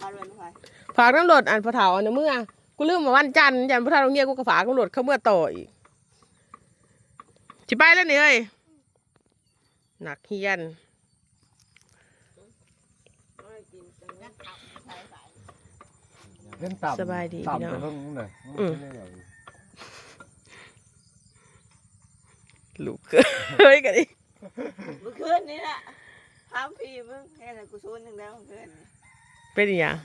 พาด้วยนะฝากน้ำรถอันพอเถาอันนะเมื่อกูลืมมาวันจันทร์ยันพอเถาโรงเรียนกูก็ฝากน้ำรถเขาเมื่อต่ออีกจิไปแล้วนี่เอ้ยหนักเฮียนเล่นต่ำสบายดีพี่น้อง ต่ำไปเพิ่งนู่นเลยอืม ไม่ได้เลยลูกเฮ้ยกันดิเมื่อคืนนี้น่ะถามพี่มึงแค่ไหนกูซูนหนึ่งแล้วเมื่อคืนนี้ เป็นอหย่าง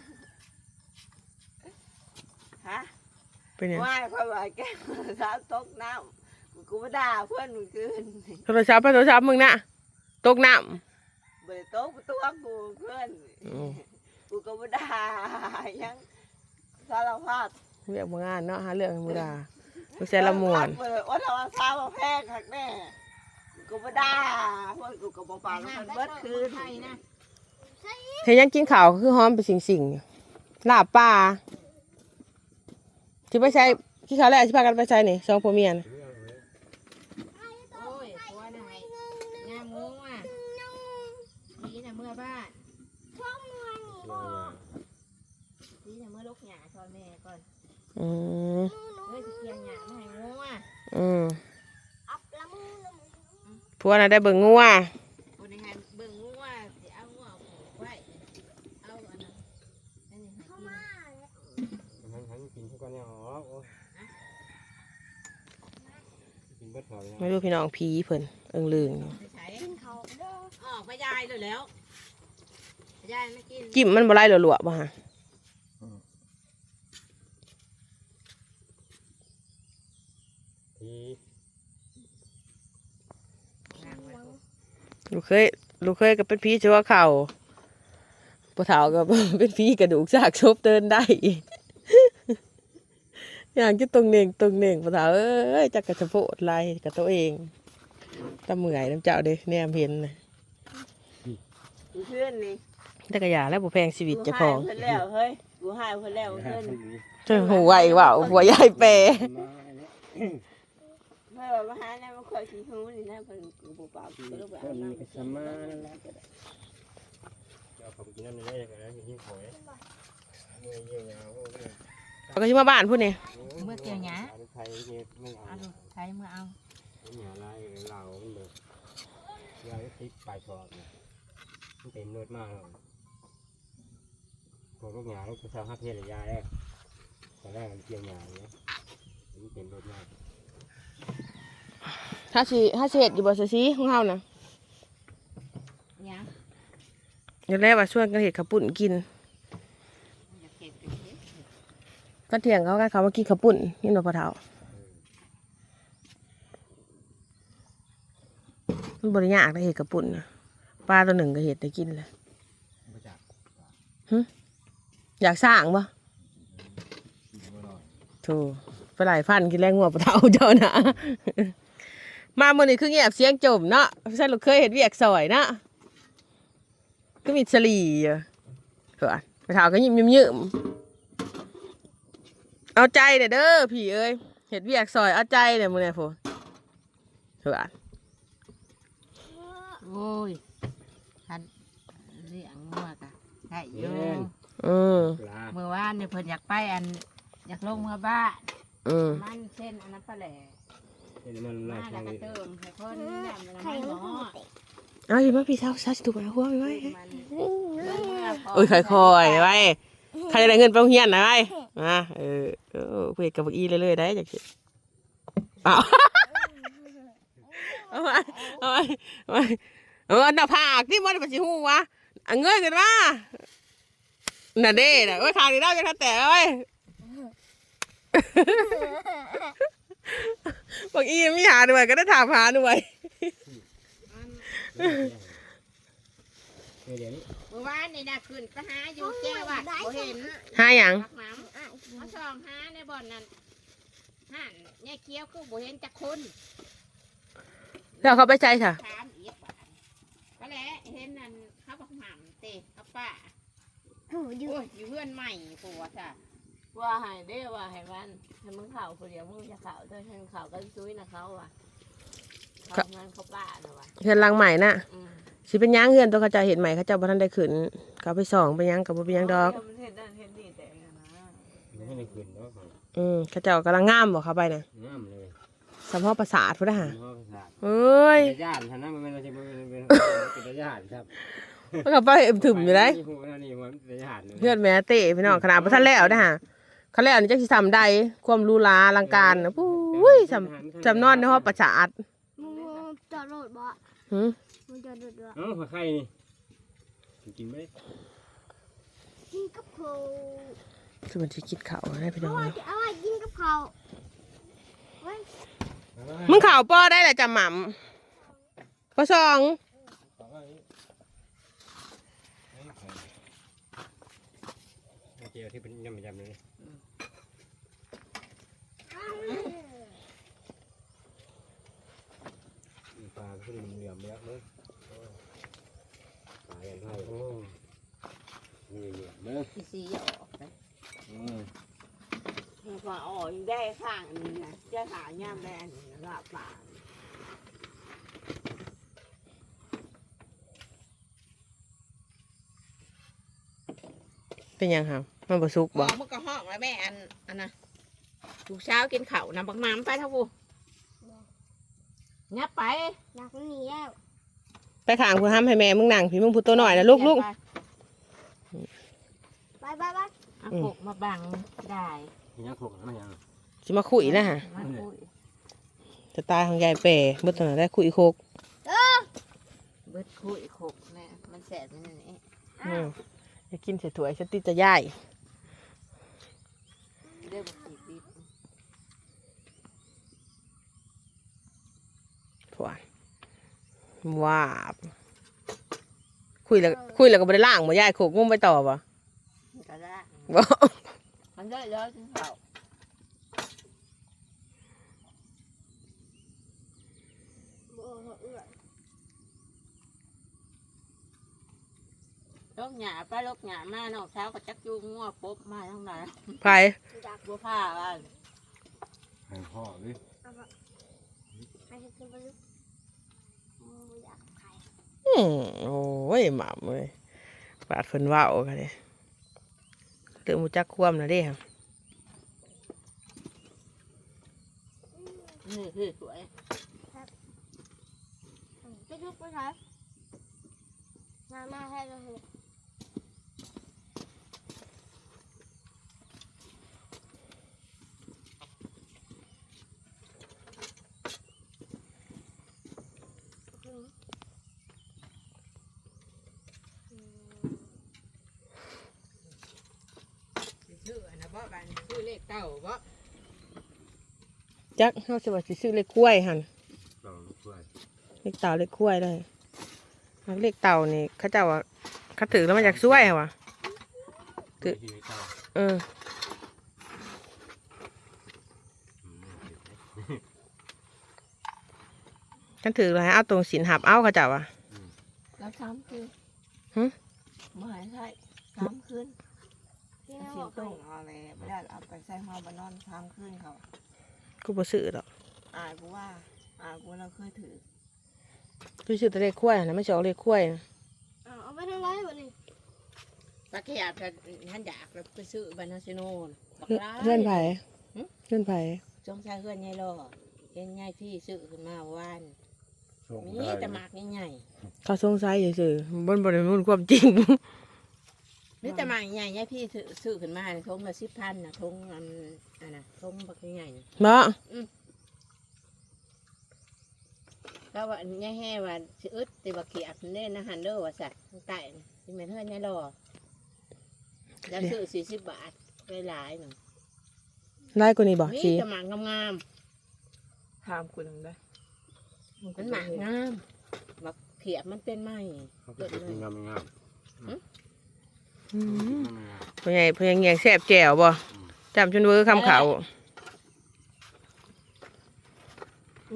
ฮะเป็นอหย่างว่าค่อยว่าแกสาวตกน้ำกูกูมาด่าเพื่อนเมื่อคืนนี่โทรศัพท์ไปโทรศัพท์มึงนะตกน้บริโตกประตัวกูเพื่อนอืมกูก็มาด่ายังสารพัดำเรียกมางานเนาะหาเรื่องให้มือดากูแซ่ละมวนเปิดว่าเราสาวมาแพงหักแน่กูมาด่าเพื่อนกูก็บอกปากมันเบิดคืน เฮ้ยยังกินข่าวคือหอมไปสิงสิงๆลาบปลาที่ไปใช้ที่เขาวแรกที่พากันไปใช้นี่สองผัวเมียนะโอ้ยผัวน่ะให้งามงงว่ะดีนะเมื่อบ้านดีนะเมื่อลูกหยาชอนแม่ก่อนอืมเอ้ยสิเกียงหยาไม่ให้งงว่ะอืมผัวน่ะได้เบิ่งงัว คนในงานเบิ่งงงว่าสิเอางัวผูกไว้เอาอันนั้นอันนี้ให้กิน มันทั้งกินทุกคนเนี่ยอ๋อโอ้ยกินเบิดเขา เนี่ยไม่รู้พี่น้องผีเพิ่นเอิงลึงไปใช้ออกไปยายเลยแล้วยายไม่กินจิ้มมันบ่ไล่หลวๆบ่ฮะทีงานไว้ก่อนลูกเคยลูกเคยก็เป็นผีชัวเข่าปะเถาก็เป็นผีกระดูกซากศพเดินได้อย่างจะตรงเน่งตรงเน่งปะเถาเอ้ยจักกระสะโพดลายกับตัวเอง ตาเมื่อยน้ำเจ้าเด้แนมเห็นนะเพื่อนนี่แต่กระยาแล้วบ่แพงชีวิตเจ้าของกูให้เพื่อนแล้วเฮ้ยกูให้เพื่อนแล้วเพื่อนเจ้าหัวไหวว่าหัวยายแปรเพื่อนมาหาเนี่ยมันคอยขี้หูนี่นะเพื่อนกูบอกเปล่ากูก็รู้แบบนั้นสมาเอาของกินนั่นได้กันนะกินหอยเมื่อยเยี่ยวยาวโอ้ยเขาก็ชิมาบ้านพูดนี่เมื่อเกี่ยวหยาเอาไทยเนี่ยไม่เอาเอา ดูใช้เมื่อเอาเหนียวลายเหล่ามันแบบยายติดปลายชอบเนี่ยมันเต็มเลือดมากเลยพวกลูกหยาลูกสาวห้าเพียรยาแรกตอนแรกมันเกี่ยวหยาเนี่ยมันเต็มเลือดมากถ้าสิถ้าสิเฮ็ดอยู่บ่ซะสิของเฮาน่ะหยาเดี๋ยวแรกว่าชวนกันเฮ็ดข้าวปุ้นกินอย่าเก็บไปเก็บก็เถียงเขากันเขามากินข้าวปุ้นนี่เนาะพ่อเฒ่า มันบริยากได้เห็ดข้าวปุ้นนะปลาตัวหนึ่งก็เห็ดได้กินเลยมาจากอยากสร้างปะกินมาหน่อยโธ่ไปหลายพันกินแรงงัวพ่อเฒ่าเจ้านะมาเมื่อนี้คือเงียบเสียงจมเนาะใช่ลูกเคยเห็ดเวียกซอยเนาะก็มีสลีอยู่เถอะพ่อเฒ่าก็ยิ้มยิ้มยิ้มเอาใจเด้อเด้อพี่เอ้ยเห็ดเวียกซอยเอาใจเนี่ยมึงเนี่ยโฟเถอะ โอ้ยท่านเลี้ยงงัวกะได้อยู่อืมปลาเมื่อวานเนี่ยเพิ่นอยากไปอัน อยากลงเมื่อบ้านอืมมันเส้นอันนั้นปลาแหล่เห็นมันมาน่าแล้วชังก็เลยเติมให้เพิ่นยำแล้วมันหมอเอาอยู่มาพี่เช้าเช้าสิถูกไปหัวไปไว้มันโอ้ยค่อยๆไว้ใครจะได้เงินไปโรงเรียนนะไว้มาเออเออเพื่อกับอีเรื่อยๆได้จากสิเอาเอาไปเอาไปเอาไป เอาหน้าผากที่มันเป็นสีหูวะเอาเงยกันมาน่ะเด้น่ะโอ้ยขางนี่ได้ยังทันแต่เอ้ยบอกอีไม่หาด้วยก็ได้ถามหาด้วยเดี๋ยวนี้เมื่อวานนี่นะขึ้นไปหาอยู่แก้วัดบ่เห็นหาหยังปักน้ำมาส่องหาในบ่อนนั้นห่านเนี่ยเคี้ยวคือบ่เห็นจักคนแล้วเขาไปใจค่ะ ถามอีกว่า ก็แหละเห็นนั่นเขาบอกหม่ำเตะกับป้าโอ้ยอยู่เพื่อนใหม่ผัวจ้ะว่าให้เด้อว่าให้มันให้มึงเข่าคนเดียวมึงจะเข่าเธอให้มึงเข่าก็ซุยนะเขาว่ะเขางานเขาป้านะว่ะเฮือนหลังใหม่น่ะอืมสิเป็นหยังเฮือนตัวเขาเจะเห็นใหม่เขาเจ้าบ่ทันได้ขึ้นเขาไปส่องไปหยังกับบ่เป็นหยังดอก มันเห็นนั่นเห็นนี่แต่นะ ไม่ให้ได้ขึ้นเนาะอืมเขาเจ้ากำลังงามบ่เข้าไปน่ะ งามเลย สำเพาะประสาทพุ่นน่ะฮะพ่อภาษาเอ้ยเป็นญาติท่านนั้นมันเป็นอะไรเป็นเป็นเป็นญาติครับมันก็ไปเอ็มถึมอยู่ได้นี่หัวนี่มันเป็นญาติเลยเพื่อนแม่เตะพี่น้องขนาดบ่ทันแล้วนะฮะเขาแล้วนี่จักสิทำได้ความหรูหราอลังการนะปุ้ยจำจำนอนในห้องประสาทมึงจอดรถบ่หืมมึงจอดรถบ่เอ้าหัวไข่นี่กินไหมกินกับเขาคือมันสิคิดเขาได้พี่น้องเอาเอ้ยเอาไว้กินกับเขาเว้ย มึงข่าวป้อได้แหละจำหม่ำป้อสองเจียวที่เป็นยำยำเลยปลาขึ้นเหลี่ยมเยอะเลยปลาอย่างไรโอ้นี่เหลี่ยมเลยพี่ซีออกไปอื มมันก็อ่อนได้ข้างนี้นะจะหาย่ามแดงนี่ละป่าเป็นยังครับมันบ่สุกบบ่อกมึงก็ห้องแล้วแม่อันอันน่ะลูกเช้าวกินข้าวนะบักน้ำไปเท่ากูยับไปอยากหนีแล้วไปข้างผู้ห้ามให้แม่มึงนั่งพี่มึงพูดตัวหน่อยนะลูกลูกไปไปไปเอาปกมาบังได้ ยังขกนะยังสิมาคุยนะฮะมาคุยจะตายของยายแปรเบ่ตัวนั้นได้คุยโคกเบิดคุยขกแม่มันแสบมันนี่อืมอย่ากินเสียถวยฉันติดจะย่ายเรื่องบักจีบถวนว้าบคุยแล้วคุยแล้วก็บ่ได้ล่างบ่ย่ายโคกงุ้มไปต่อบ่ก็ได้บ่ มันได้เยอะจริงเปล่าบ่เอื้อลกหยาไปลกหยามาน้องเช้าวก็จักจูงงัวปุ๊บมาทั้งนั้นไผอยากบัวผ้าว่าให้พ่อดิให้กินไปลูกมึงอยากไข่อืมโอ้ยหม่ำเว้ยบาดเพิ่นเว้ากันเด้ เรื่องมูจักความนะเด้ครับนี่คือสวยไปลูกไปครับมามาให้เราเห็น ชื่ออันนะ บ่บันชื่อเลขเก้าบ่จักเฮาสิว่าสิซื้อเลขกล้วยหั่นลองลูกด้วยเลขเต่าเลขกล้วยได้หักเลขเต่านี่เขาเจ้าว่าเขาถือแล้วมาจากช่วยเหรอวะที่ไม่เจ้าเออฉันถือแล้วให้เอาตรงสินหับเอาเขาเจ้าว่ะแล้วซ้ำคือหึไม่ใช่ซ้ำขึ้น ที่ยเสียววต้งเอาเลยไม่ได้เอาไปใส่ห้อบานอนทำขึ้นเขากูบ่ซื้อดอกอายกูว่าอายกูเราเคยถือกูซื้อแต่เลขกล้วนะไม่ใช่เอาเลขกล้วนะเอาเอาไปทางไรวะนี่ปลาขยาบจะท่านอยากแล้วไปซื้อบานาซิโนนบักเพื่อนร้ายเพื่อนไผหึเพื่อนไผจงใช้เพื่อนยายรอเห็นยายพี่ซื้อขึ้นมาว่านส่งมีได้แต่หมากใหญ่เขาสงสัยอย่าซื่อๆบนบริมูลความจริง ๆมีแต่หมากใหญ่ยายพี่ซื้อซื้อขึ้นมาทงละสิบพันนะทงอันอันน่ะทงบักใหญ่ๆน่ะเนาะแล้วว่าอันนี้แห่ว่าสิอึดติบักเขียบเน่นะฮันเดอร์ว่าสัตว์ไก่ที่เป็นเพื่อนยายรอแล้วซื้อสี่สิบบาทหลายๆหนึ่งไล่กูนี่บอกมีชีแต่หมากงามถามคุณได้ๆมันหมากงามบักเขียบมันเป็นไม้ เขาก็กินงามงามอืมงามงาม พ่อใหญ่พ่อใหญ่เงียงแสบแจวบ่จำจนเวอร์คำเขา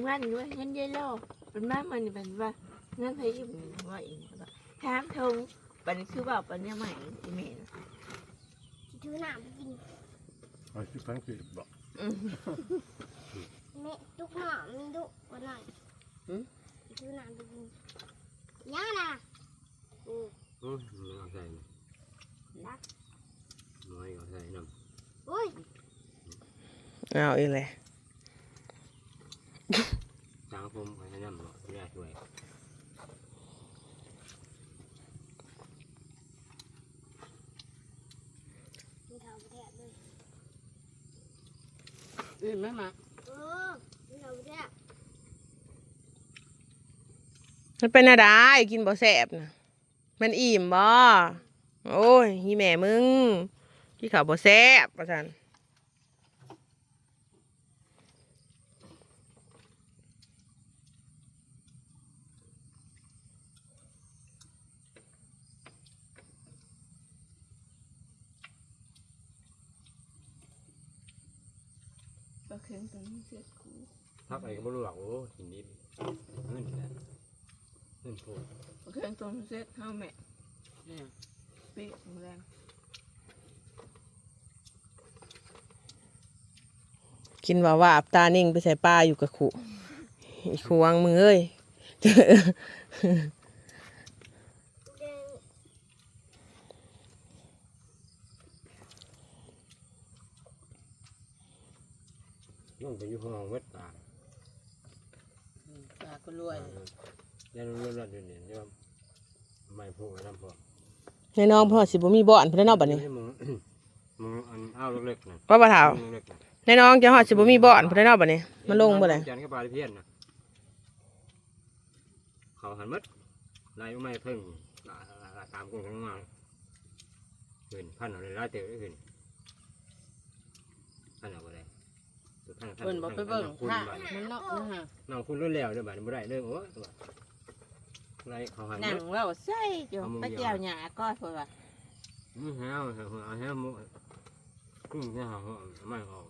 งานด้วยเงินเยอะโลเป็นแม่มันเป็นว่าเงินไทยอยู่ว่าอีกถามทงปันคือแบบปันเนี่ยใหม่อีเมลสิถือหนามไปกินเอาสิพันสิบบอกแม่ทุกหนามมีดุกว่าหน่อยสิถือหนามไปกินยังน่ะอืมอืมมันเอาใส่ นะน้อยเอาใส่น้อุ้ยเอาอีกเลยำจางผมเอาใส่น้ำเนาะไม่ได้ช่วยมันทำแทบเลยอื่นไหมมาเออมันทำแทบมันเป็นอะไรกินบ่แสบนะมันอิ่มบ่ โอ้ยฮีแม่มึงกี่ข้าวบ่แสบประจันก็เคืองตรงนี้เสียกูทักอะไรก็ไม่รู้หรอกโอ้หินดินเงินแหละเงินโผล่ก็เคืองตรงนี้เสียเท่าแม่เนี่ย ปีกแรงกินว่าว่าอับตานิ่งไปใส่ปลาอยู่กับขู่อีขวางมือเอ้ยแดงยุ่งไปอยู่ห้องเวทตาอืมปลาก็รวยยันรุ่นรุ่นเดือนเดือนเดี๋ยวไม่พูดน้ำพอ ในน้องพ่อสิบ่มีบ่อนเพิ่นเนาะบัดนี้มึงมึงอันเอาเล็กๆนะว่าบ่ถาวเล็กๆนะในน้องจะฮอดสิบ่มีบ่อนเพิ่นเนาะบัดนี้มันลงบ่ได้จันก็ปลาเพี้ยนนะเขาหันมัดลายไม่เพิ่งลาลาตามกุ้งทั้งมาขึ้นพันเอาเลยลายเต๋อขึ้นพันเอาไปเลยเพิ่นบอกไปเบิ่งผ้ามันเนาะนะฮะน้องคุณรุ่นแล้วเด้อบัดบ่ได้เด้อโอ้ ตัวลายเขาหันนั่มังดเว่าใส่อยู่ไปเจียวหญ้าก็เพิ่นว่าอือแฮวแฮวแฮวมุกุ้งเนี่ยหาไม่ออก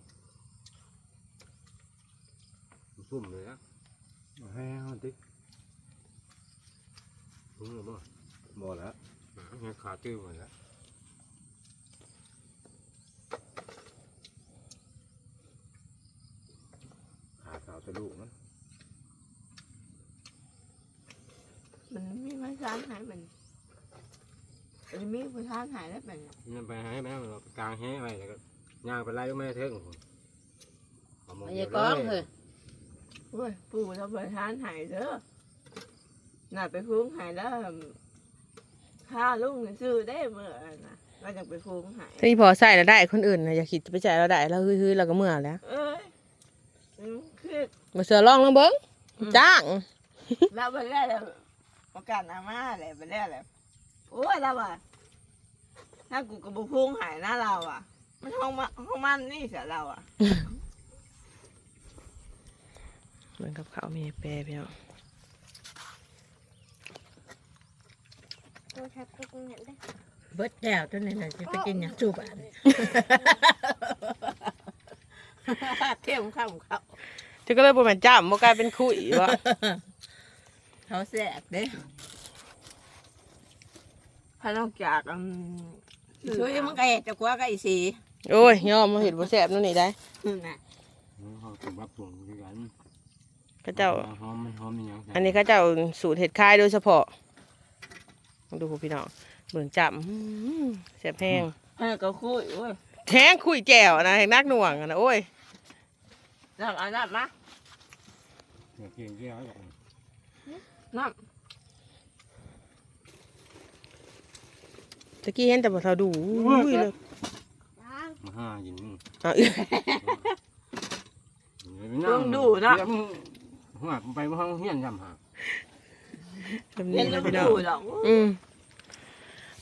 ซุ่มเลยนะแฮวติ๊กถุงหรือบ่บ่แล้วแฮวขาตื้อหมดแล้วขาสาวตะลุมัน มันมีมาสร้างหายมันมันมีมาสร้างหายแล้วมันนั่นไปให้แม่มันกลางแห้ไว้แล้วก็ย่างไปไล่ก็ไม่เทิงเอาหมดไม่เดีใช่ยวกองเลเฮ้ยยโอ้ยปู่ทำมาสร้างหายเด้อน่ะไปฟุ้งหายแล้วฆ่าลุงซื้อได้เมื่อน่ะเราจะไปฟุ้งหาย ถ้าอีพอใส่แล้วได้คนอื่นน่ะอย่าคิดจะไปจ่ายเราได้แล้วฮือๆเราก็เมื่อแล้วเอ้ยอืมคือมาเสือลองลองเบิ่งจ้างเราไปแล้วแล้ว ประกาศอาม่าอะไรไปแล้วแล้วโอ้ยเราอะถ้ากูกับบุพุ่งหายหน้าเราอะ มันห้องมาห้องมันนี่เสียเราอะเหมือนกับเขาวมีแปรพี่น้องตัวทับตัวเห็นได้เบิดแล้วจนนี่น่ะสิไปกินหยังจูบอันเที่ยวข้าวเขาจะก็เลยบ่แม่นจ้ำบ่กลายเป็นคุยว่า เขาแสบเด้พนอกจากอืมช่วยมันก็เฮ็ดจะกว่าก็อีสีโอ้ยยอมมาเห็นบ่แซ่บนู่นนี่ได้น่ะเขาถูกรับส่งด้วยกันเขาเจ้าหอมมันหอมมันยังอันนี้เขาเจ้าสูตรเห็ดคายโดยเฉพาะลองดูพี่น้องเบิ่งจับอื้อหือแซ่บแห้งเออก็คุยเว้ยแห้งคุยแก้วนะแห้งนักหน่วงอะนะโอ้ยน้ำเอาน้ำมาเกี่ยงเกี่ยว น้ตะกี้เห็นแต่บ่เท่าดูอุ้ยเลยยังมาห้ายินเอาอีกหัวไปห้องเฮียนจำหาแบบำนี้เล่นนะลูกพี่น้องดูหรอกอืม